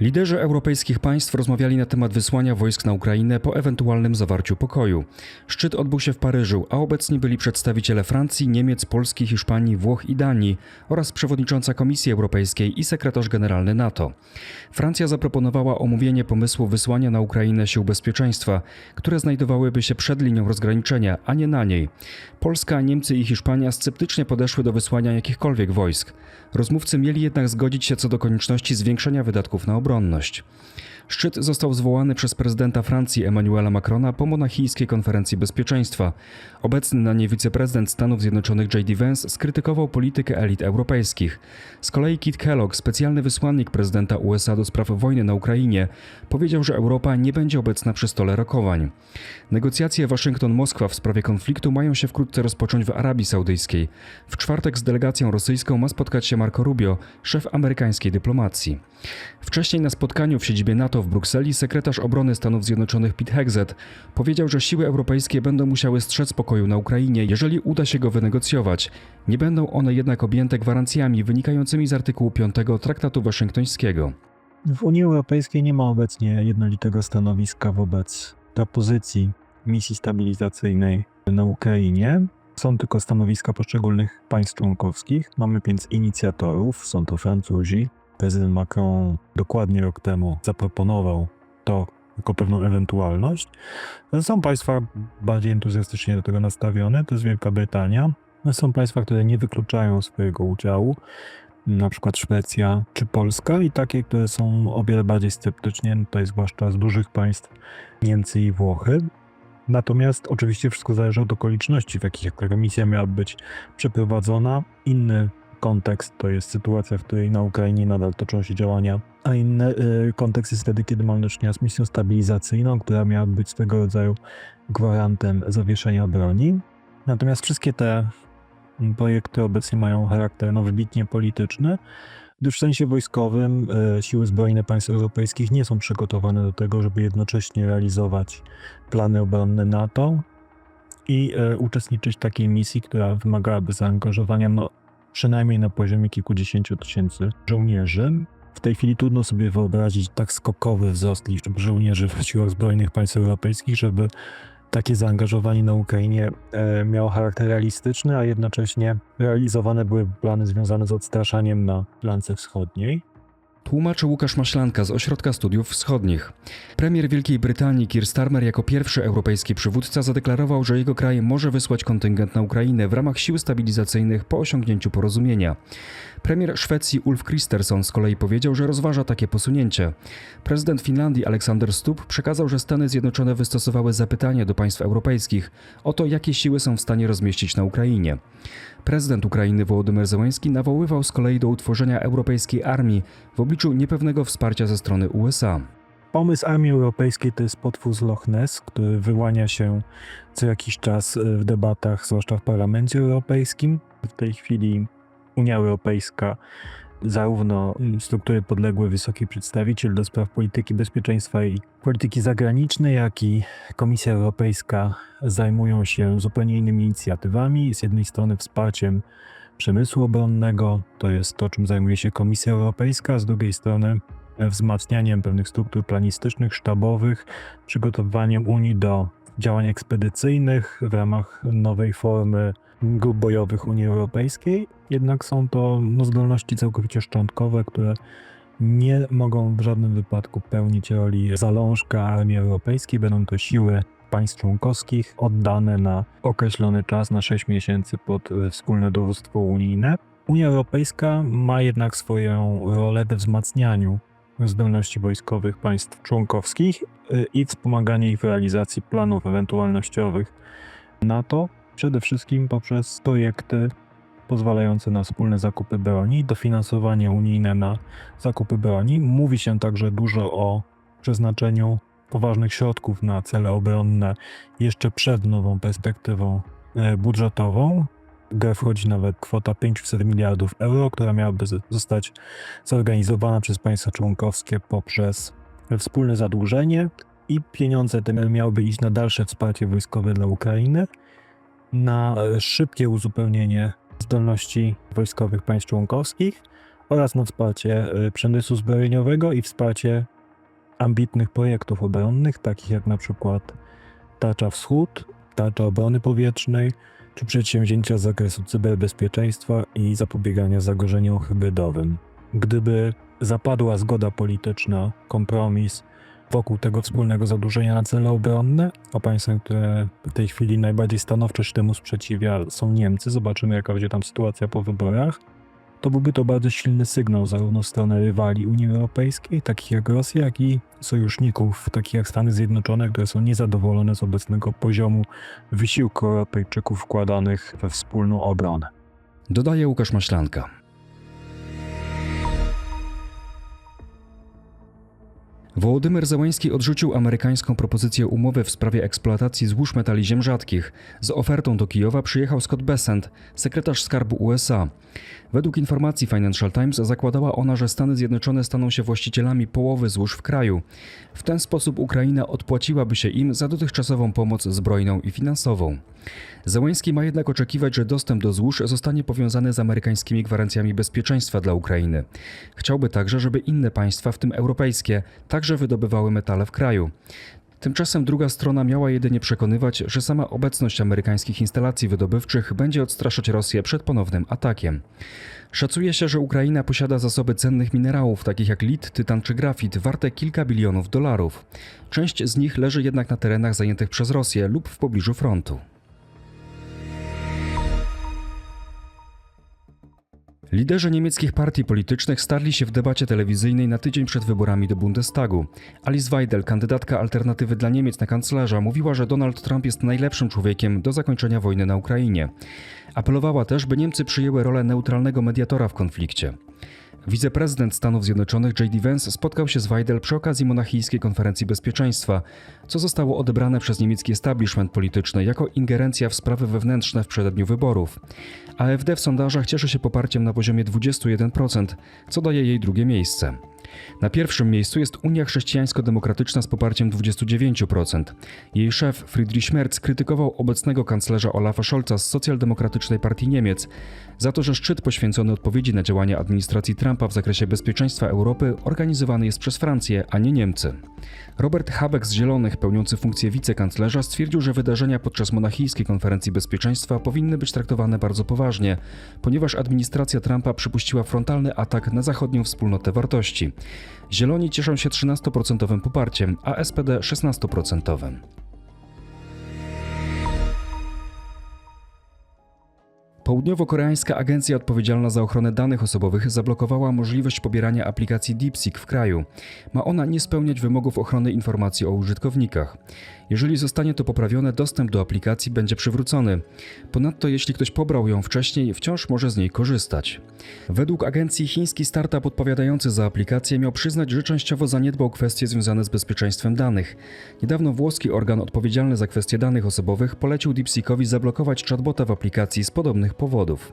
Liderzy europejskich państw rozmawiali na temat wysłania wojsk na Ukrainę po ewentualnym zawarciu pokoju. Szczyt odbył się w Paryżu, a obecni byli przedstawiciele Francji, Niemiec, Polski, Hiszpanii, Włoch i Danii oraz przewodnicząca Komisji Europejskiej i sekretarz generalny NATO. Francja zaproponowała omówienie pomysłu wysłania na Ukrainę sił bezpieczeństwa, które znajdowałyby się przed linią rozgraniczenia, a nie na niej. Polska, Niemcy i Hiszpania sceptycznie podeszły do wysłania jakichkolwiek wojsk. Rozmówcy mieli jednak zgodzić się co do konieczności zwiększenia wydatków na obronność. Szczyt został zwołany przez prezydenta Francji Emmanuela Macrona po monachijskiej konferencji bezpieczeństwa. Obecny na niej wiceprezydent Stanów Zjednoczonych J.D. Vance skrytykował politykę elit europejskich. Z kolei Kit Kellogg, specjalny wysłannik prezydenta USA do spraw wojny na Ukrainie, powiedział, że Europa nie będzie obecna przy stole rokowań. Negocjacje Waszyngton-Moskwa w sprawie konfliktu mają się wkrótce rozpocząć w Arabii Saudyjskiej. W czwartek z delegacją rosyjską ma spotkać się Marco Rubio, szef amerykańskiej dyplomacji. Wcześniej na spotkaniu w siedzibie NATO w Brukseli sekretarz obrony Stanów Zjednoczonych Pete Hegseth powiedział, że siły europejskie będą musiały strzec pokoju na Ukrainie, jeżeli uda się go wynegocjować. Nie będą one jednak objęte gwarancjami wynikającymi z artykułu 5 Traktatu Waszyngtońskiego. W Unii Europejskiej nie ma obecnie jednolitego stanowiska wobec propozycji misji stabilizacyjnej na Ukrainie. Są tylko stanowiska poszczególnych państw członkowskich. Mamy więc inicjatorów, są to Francuzi. Prezydent Macron dokładnie rok temu zaproponował to jako pewną ewentualność. Są państwa bardziej entuzjastycznie do tego nastawione, to jest Wielka Brytania. Są państwa, które nie wykluczają swojego udziału, na przykład Szwecja czy Polska, i takie, które są o wiele bardziej sceptycznie, no jest zwłaszcza z dużych państw Niemcy i Włochy. Natomiast oczywiście wszystko zależy od okoliczności, w jakich taka misja miała być przeprowadzona. Inny kontekst to jest sytuacja, w której na Ukrainie nadal toczą się działania, a inny y, kontekst jest wtedy, kiedy mamy do czynienia z misją stabilizacyjną, która miała być swego rodzaju gwarantem zawieszenia broni. Natomiast wszystkie te projekty obecnie mają charakter no, wybitnie polityczny, gdyż w sensie wojskowym e, siły zbrojne państw europejskich nie są przygotowane do tego, żeby jednocześnie realizować plany obronne NATO i e, uczestniczyć w takiej misji, która wymagałaby zaangażowania no, przynajmniej na poziomie kilkudziesięciu tysięcy żołnierzy. W tej chwili trudno sobie wyobrazić tak skokowy wzrost liczby żołnierzy w siłach zbrojnych państw europejskich, żeby takie zaangażowanie na Ukrainie e, miało charakter realistyczny, a jednocześnie realizowane były plany związane z odstraszaniem na flance wschodniej. Tłumaczy Łukasz Maślanka z Ośrodka Studiów Wschodnich. Premier Wielkiej Brytanii Keir Starmer jako pierwszy europejski przywódca zadeklarował, że jego kraj może wysłać kontyngent na Ukrainę w ramach sił stabilizacyjnych po osiągnięciu porozumienia. Premier Szwecji Ulf Kristersson z kolei powiedział, że rozważa takie posunięcie. Prezydent Finlandii Aleksander Stubb przekazał, że Stany Zjednoczone wystosowały zapytanie do państw europejskich o to, jakie siły są w stanie rozmieścić na Ukrainie. Prezydent Ukrainy Wołodymyr Zełański nawoływał z kolei do utworzenia europejskiej armii w obliczu niepewnego wsparcia ze strony USA. Pomysł Armii Europejskiej to jest potwór Loch Ness, który wyłania się co jakiś czas e, w debatach, zwłaszcza w Parlamencie Europejskim. W tej chwili Unia Europejska, zarówno struktury podległe wysoki przedstawiciel do spraw polityki bezpieczeństwa i polityki zagranicznej, jak i Komisja Europejska zajmują się zupełnie innymi inicjatywami. Z jednej strony wsparciem przemysłu obronnego, to jest to, czym zajmuje się Komisja Europejska, z drugiej strony wzmacnianiem pewnych struktur planistycznych, sztabowych, przygotowywaniem Unii do działań ekspedycyjnych w ramach nowej formy grup bojowych Unii Europejskiej. Jednak są to no, zdolności całkowicie szczątkowe, które nie mogą w żadnym wypadku pełnić roli zalążka Armii Europejskiej. Będą to siły państw członkowskich oddane na określony czas, na 6 miesięcy pod wspólne dowództwo unijne. Unia Europejska ma jednak swoją rolę we wzmacnianiu zdolności wojskowych państw członkowskich y, i wspomaganie ich w realizacji planów ewentualnościowych NATO, przede wszystkim poprzez projekty pozwalające na wspólne zakupy broni, dofinansowanie unijne na zakupy broni. Mówi się także dużo o przeznaczeniu poważnych środków na cele obronne jeszcze przed nową perspektywą e, budżetową. W grę wchodzi nawet kwota 500 miliardów euro, która miałaby zostać zorganizowana przez państwa członkowskie poprzez wspólne zadłużenie i pieniądze te miałyby iść na dalsze wsparcie wojskowe dla Ukrainy, na szybkie uzupełnienie zdolności wojskowych państw członkowskich oraz na wsparcie y, przemysłu zbrojeniowego i wsparcie ambitnych projektów obronnych, takich jak na przykład Tarcza Wschód, Tarcza Obrony Powietrznej, czy przedsięwzięcia z zakresu cyberbezpieczeństwa i zapobiegania zagrożeniom hybrydowym. Gdyby zapadła zgoda polityczna, kompromis wokół tego wspólnego zadłużenia na cele obronne, a państwem, które w tej chwili najbardziej stanowczo się temu sprzeciwia, są Niemcy, zobaczymy jaka będzie tam sytuacja po wyborach, to byłby to bardzo silny sygnał zarówno w stronę rywali Unii Europejskiej, takich jak Rosja, jak i sojuszników, takich jak Stany Zjednoczone, które są niezadowolone z obecnego poziomu wysiłku Europejczyków wkładanych we wspólną obronę. Dodaje Łukasz Maślanka. Wołodymyr Zełański odrzucił amerykańską propozycję umowy w sprawie eksploatacji złóż metali ziem rzadkich. Z ofertą do Kijowa przyjechał Scott Bessent, sekretarz skarbu USA. Według informacji Financial Times zakładała ona, że Stany Zjednoczone staną się właścicielami połowy złóż w kraju. W ten sposób Ukraina odpłaciłaby się im za dotychczasową pomoc zbrojną i finansową. Zełański ma jednak oczekiwać, że dostęp do złóż zostanie powiązany z amerykańskimi gwarancjami bezpieczeństwa dla Ukrainy. Chciałby także, żeby inne państwa, w tym europejskie, także wydobywały metale w kraju. Tymczasem druga strona miała jedynie przekonywać, że sama obecność amerykańskich instalacji wydobywczych będzie odstraszać Rosję przed ponownym atakiem. Szacuje się, że Ukraina posiada zasoby cennych minerałów, takich jak lit, tytan czy grafit, warte kilka bilionów dolarów. Część z nich leży jednak na terenach zajętych przez Rosję lub w pobliżu frontu. Liderzy niemieckich partii politycznych starli się w debacie telewizyjnej na tydzień przed wyborami do Bundestagu. Alice Weidel, kandydatka alternatywy dla Niemiec na kanclerza, mówiła, że Donald Trump jest najlepszym człowiekiem do zakończenia wojny na Ukrainie. Apelowała też, by Niemcy przyjęły rolę neutralnego mediatora w konflikcie. Wiceprezydent Stanów Zjednoczonych J.D. Vance spotkał się z Weidel przy okazji Monachijskiej Konferencji Bezpieczeństwa, co zostało odebrane przez niemiecki establishment polityczny jako ingerencja w sprawy wewnętrzne w przededniu wyborów. AfD w sondażach cieszy się poparciem na poziomie 21%, co daje jej drugie miejsce. Na pierwszym miejscu jest Unia Chrześcijańsko-Demokratyczna z poparciem 29%. Jej szef Friedrich Merz krytykował obecnego kanclerza Olafa Scholza z Socjaldemokratycznej Partii Niemiec za to, że szczyt poświęcony odpowiedzi na działania administracji Trumpa w zakresie bezpieczeństwa Europy organizowany jest przez Francję, a nie Niemcy. Robert Habeck z Zielonych, pełniący funkcję wicekanclerza, stwierdził, że wydarzenia podczas monachijskiej konferencji bezpieczeństwa powinny być traktowane bardzo poważnie, ponieważ administracja Trumpa przypuściła frontalny atak na zachodnią wspólnotę wartości. Zieloni cieszą się 13% poparciem, a SPD 16%. Południowo-koreańska agencja odpowiedzialna za ochronę danych osobowych zablokowała możliwość pobierania aplikacji DeepSeek w kraju. Ma ona nie spełniać wymogów ochrony informacji o użytkownikach. Jeżeli zostanie to poprawione, dostęp do aplikacji będzie przywrócony. Ponadto, jeśli ktoś pobrał ją wcześniej, wciąż może z niej korzystać. Według agencji chiński startup odpowiadający za aplikację miał przyznać, że częściowo zaniedbał kwestie związane z bezpieczeństwem danych. Niedawno włoski organ odpowiedzialny za kwestie danych osobowych polecił DeepSeekowi zablokować chatbota w aplikacji z podobnych powodów.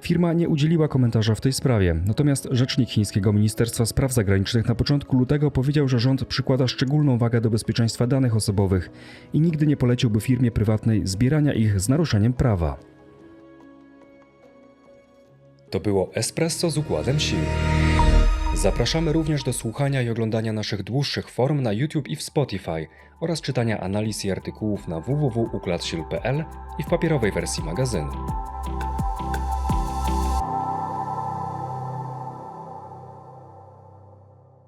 Firma nie udzieliła komentarza w tej sprawie, natomiast rzecznik chińskiego Ministerstwa Spraw Zagranicznych na początku lutego powiedział, że rząd przykłada szczególną wagę do bezpieczeństwa danych osobowych i nigdy nie poleciłby firmie prywatnej zbierania ich z naruszeniem prawa. To było Espresso z układem sił. Zapraszamy również do słuchania i oglądania naszych dłuższych form na YouTube i w Spotify oraz czytania analiz i artykułów na www.układsil.pl i w papierowej wersji magazynu.